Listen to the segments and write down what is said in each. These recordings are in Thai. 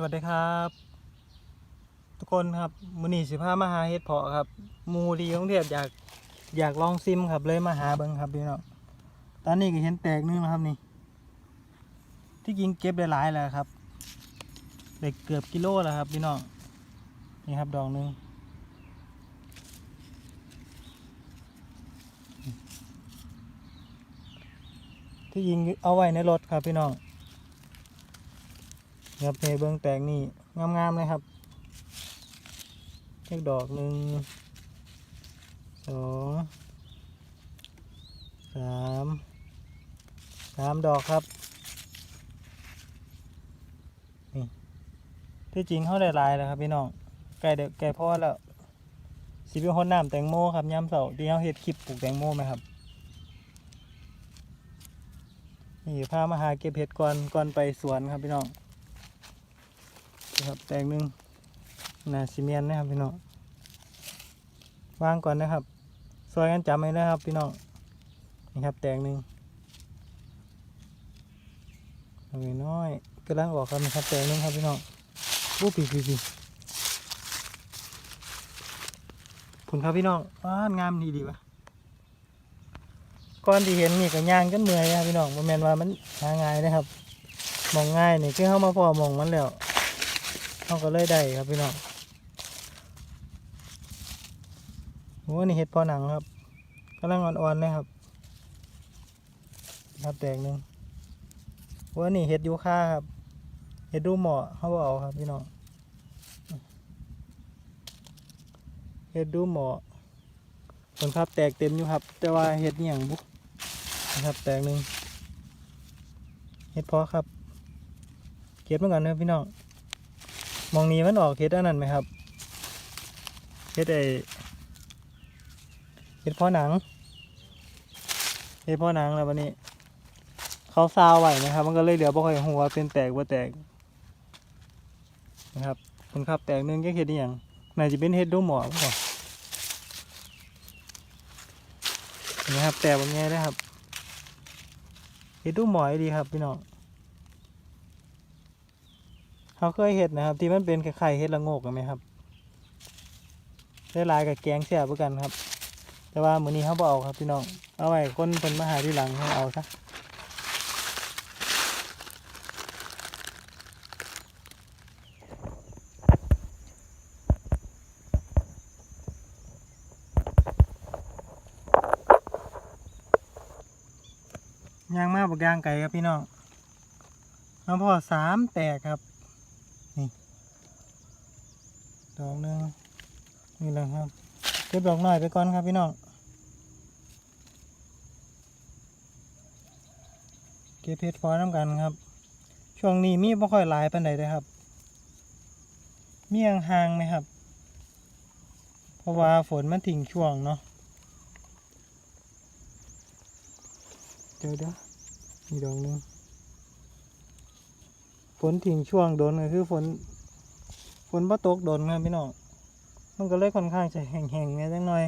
สวัสดีครับ ทุกคนครับมือนีสิพามาหาเห็ดเพาะครับมูดีของเทพอยากอยากลองซิมครับเลยมาหาเบิ้งครับพี่น้องตอนนี้ก็เห็นแตกนึงแล้วครับนี่ ที่กิงเก็บได้หลายแล้วครับเด็กเกือบกิโลแล้วครับพี่น้องนี่ครับดอกหนึงที่ยิงเอาไว้ในรถครับพี่น้อง ครับในเบื้องแตงนี่งามๆเลยครับเลขดอกหนึ่งสองสามสามดอกครับนี่ที่จริงเขาได้ลายแล้วครับพี่น้องไก่เด็กไก่พ่อแล้วสิเป็นคนน้ำแตงโมครับย้ำเสาที่เขาเฮ็ดคลิปปลูกแตงโมไหมครับนี่พามาหาเก็บเห็ดก่อนก่อนไปสวนครับพี่น้อง นะครับแตงหนึ่งนาซีเมนนะครับพี่น้องวางก่อนนะครับซอยกันจำไว้นะครับพี่น้องนี่ครับแตงหนึ่งเอาไน้อยกำลังออกครับนะครับแตงหนึ่งครับพี่น้องบูปีปีปีผลครับพี่น้องว้างามดีดีวะก่อนที่เห็นนี่ก็ย่างกันเมื่อยนะครับพี่น้องโมเมนว่ามันหาง่ายนะครับมองง่ายนี่คือเข้ามาพอมองมันแล้ว เขาก็เลยได้ครับพี่น้องโอ้นี่เห็ดพอหนังครับกำลังอ่อนๆเลยครับครับแตกหนึ่งโอ้นี่เห็ดยูคาครับเห็ดดูเหมาะเขาบอกเอาครับพี่น้องเห็ดดูเหมาะผลครับแตกเต็มอยู่ครับ แต่ว่าเห็ดอหย่างบุนะครับแตกหนึ่งเห็ดพอครับ เก็บมาก่อนนะพี่น้อง มองนี้มันออกเฮ็ดอันนั้นไหมครับเฮ็ดไอเฮ็ดพ่อหนังเฮ็ดพ่อหนังแล้ววันนี้ เขาซาวไว้นะครับ มันก็เลยเหลือบ่ค่อยหัวเป็นแตกบ่แตกนะครับคนขับแตกนึงก็เฮ็ดอหย่างน่าจะเป็นเฮ็ดดูหมอบ่นี่ครับ แตกแบบนี้นะครับเฮ็ดดูหมอดีครับพี่น้อง เขาเคยเห็ดนะครับ ที่มันเป็นไข่เห็ดละโงกกันไหมครับได้ลายกับแกงเสียบกันครับ แต่ว่ามื้อนี้เขาบเอาครับพี่น้อง เอาไว้คนเป็นมาหาที่หลังให้เอาซะยางมากบักยางไก่ครับพี่น้องเอาพอสามแตกครับ ดอกหนึ่งนี่แหละครับเก็บดอกหน่อยไปก่อนครับพี่น้องเก็บเพชรพอน้ำกันครับ ช่วงนี้มีไม่ค่อยหลายปันใดเลยครับมีห่างไหมครับ เพราะว่าฝนมันทิ้งช่วงเนาะเดี๋ยวเดี๋ยวมีดอกหนึ่งฝนทิ้งช่วงโดนก็คือฝน ฝนบ่ตกโดนครับพี่น้อง มันก็เลยค่อนข้างจะแห้งๆไงจังหน่อย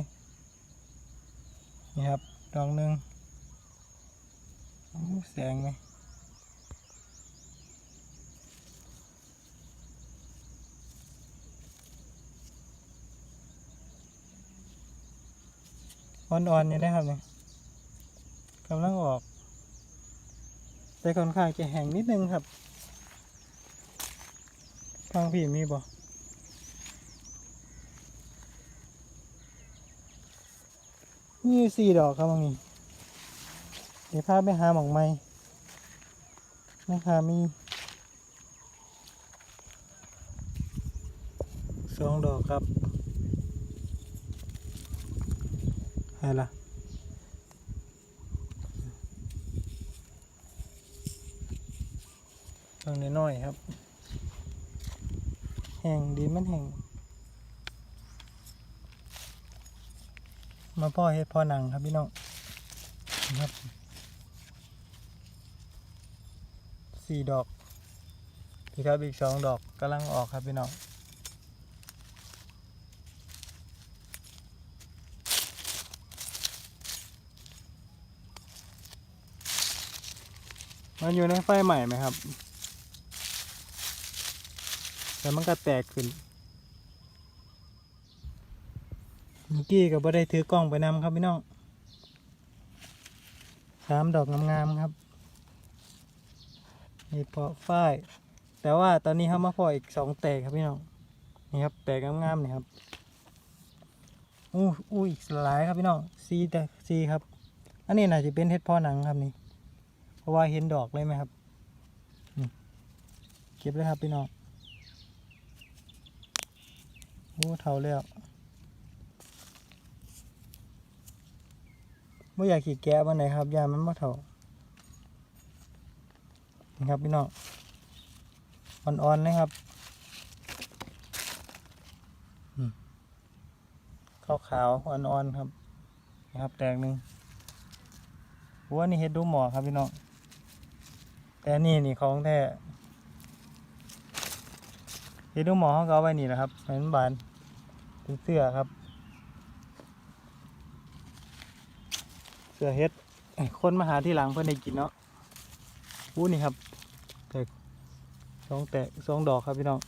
นี่ครับดอกหนึ่งแสงไหมอ่อนๆอยู่นะครับเนี่ยกำลังออก แต่ค่อนข้างจะแห้งนิดนึงครับ ทางพี่มีบ่มีสี่ดอกครับบางนี้เดี๋ยวพาไปหาหมองไม้นะคะมีสองดอกครับอะไรล่ะดอกน้อยครับ แห้งดีมันแห้งมาพ่อเฮ็ดพ่อหนังครับพี่น้องนะครับสี่ดอกพี่ครับอีกสองดอกกำลังออกครับพี่น้องมันอยู่ในไฟใหม่ไหมครับ แล้วมันก็แตกขึ้น เมื่อกี้ก็บ่ได้ถือกล้องไปนำครับพี่น้องสามดอกงามๆครับนี่เพาะฝ้าย แต่ว่าตอนนี้เขามาพาะอีกสองแตกครับพี่น้องนี่ครับแตกงามๆนี่ครับอู้อู้อีกหลายครับพี่น้องซีแต่ซีครับ อันนี้น่าจะเป็นเห็ดเพอหนังครับนี่ เพราะว่าเห็นดอกเลยไหมครับเก็บเลยครับพี่น้อง โอ้เท่าแล้วไม่อยากขี่แกะมันไหนครับ ยามันมาเท่านี่ครับพี่น้องอ่อนๆเลยครับขาวๆอ่อนๆครับนะครับแตกหนึ่งหัวนี่เห็ดดูหมอครับพี่น้องแต่นี่นี่ของแท้เห็ดดูหมอเขาเอาไว้นี่แหละครับเหมือนบาน เป็นเสื้อครับ เสื้อเฮ็ดไอ้คนมาหาที่หลังเพื่อนได้กินเนาะอู้นี่ครับ แตกสองแตกสองดอกครับพี่น้อง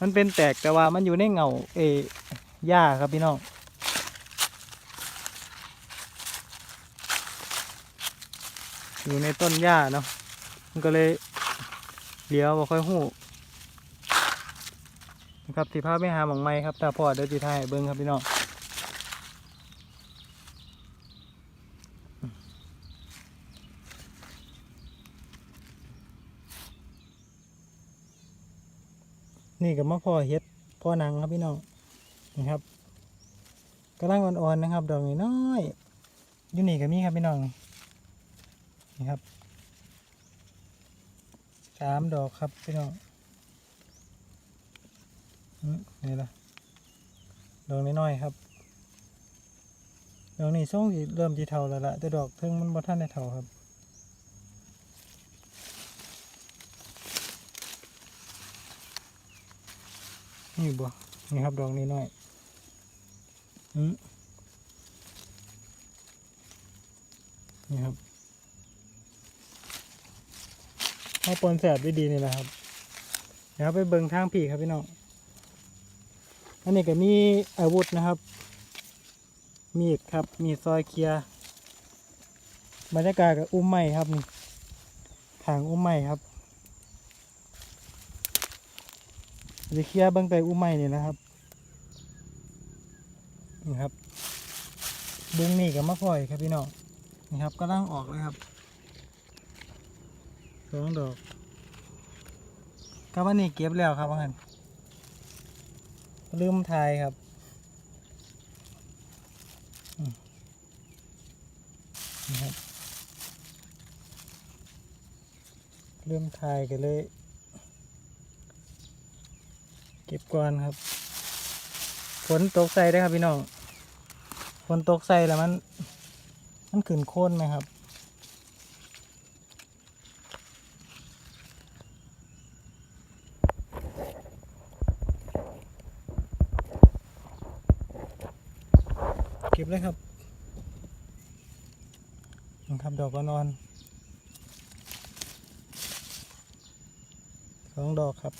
มันเป็นแตกแต่ว่ามันอยู่ในเงาเอหญ้าครับพี่น้องอยู่ในต้นหญ้าเนาะมันก็เลยเลี้ยวบ่ค่อยหูนะ ครับสิพาไปหาหมองไม้ครับถ้าพอเดี๋ยวจีทายเบิ้งครับพี่น้องนี่กับมะพร้าวเฮ็ดพ่อนังครับพี่น้องนี่ครับกำลังอ่อนๆนะครับ ดอกน้อยอยู่นี่ก็มีครับพี่น้องนี่ครับสามดอกครับพี่น้อง นี่ละดอกน้อยๆครับดอกนี้ส่งเริ่มจีเทาแล้วละแต่ดอกเพิ่งมันบ่ท่านได้เทาครับนี่บ่นี่ครับดอกนี้น้อยอืมนี่ครับเอาปนแสบได้ดีนี่แหละครับเดี๋ยวไปเบิ่งทางผีครับพี่น้อง อันนี้ก็มีอาวุธนะครับ มีดครับ มีซอยเคียบรรยากาศกับอุ้มไม้ครับนี่ทางอุ้มไม้ครับจะเคลียร์เบิ้งไปอุ้มไม้นี่นะครับนี่ครับ บุงนี่กับมะพร้อยครับพี่น้องนี่ครับก็ล่างออกเลยครับสองดอกก็วันนี้เก็บแล้วครับว่างั้น ลืมทายครับนี่ครับลืมทายกันเลย เก็บก่อนครับฝนตกใส่ได้ครับพี่น้องฝนตกใส่แล้วมัน มันขึ้นโค่นไหมครับ ก็บเลยครับนี่ครับดอกก็นอนสองดอกครับ